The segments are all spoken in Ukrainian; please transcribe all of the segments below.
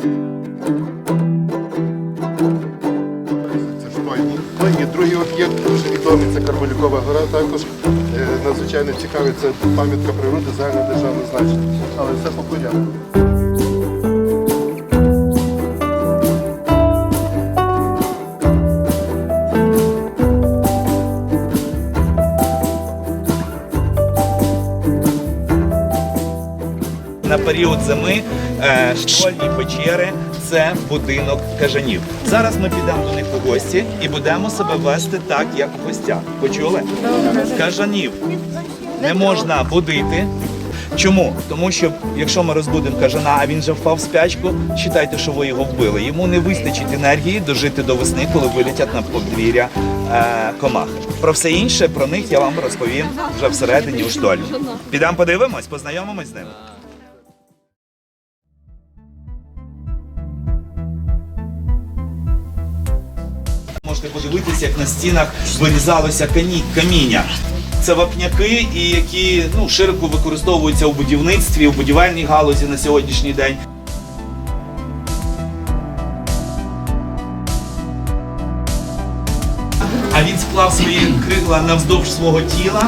Це ж. Ну другий об'єкт дуже відомий, це Кармелюкова гора. Також е, надзвичайно цікавий, це пам'ятка природи загальнодержавного значення. Але все по порядку. На період зими е, школьні печери це будинок кажанів. Зараз ми підемо до них у гості і будемо себе вести так, як в гостях. Почули? Кажанів не можна будити. Чому? Тому що якщо ми розбудемо кажана, а він вже впав в спячку, вважайте, що ви його вбили. Йому не вистачить енергії дожити до весни, коли вилетять на подвір'я е, комахи. Про все інше про них я вам розповім вже всередині у штолі. Підемо подивимось, познайомимось з ними. Можете подивитися, як на стінах вирізалося каміння. Це вапняки, і які ну, широко використовуються у будівництві, у будівельній галузі на сьогоднішній день. А він склав свої крила навздовж свого тіла.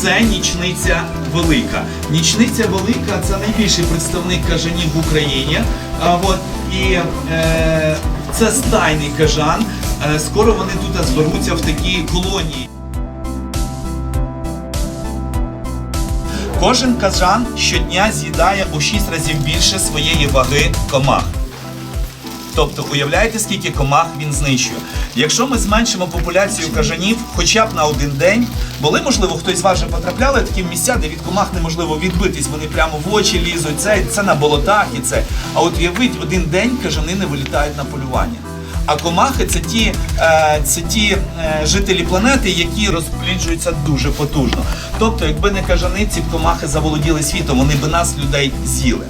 Це нічниця велика. Нічниця велика це найбільший представник кажанів в Україні. А, от, і е, це стайний кажан. Е, скоро вони тут зберуться в такі колонії. Кожен кажан щодня з'їдає у 6 разів більше своєї ваги комах. Тобто, уявляєте, скільки комах він знищує. Якщо ми зменшимо популяцію кажанів хоча б на один день, були, можливо, хтось з вас вже потрапляли в такі місця, де від комах неможливо відбитись, вони прямо в очі лізуть, це, це на болотах і це. А от уявіть, один день кажани не вилітають на полювання. А комахи це ті, е, це ті е, жителі планети, які розпліджуються дуже потужно. Тобто, якби не кажани, ці комахи заволоділи світом, вони би нас, людей, з'їли.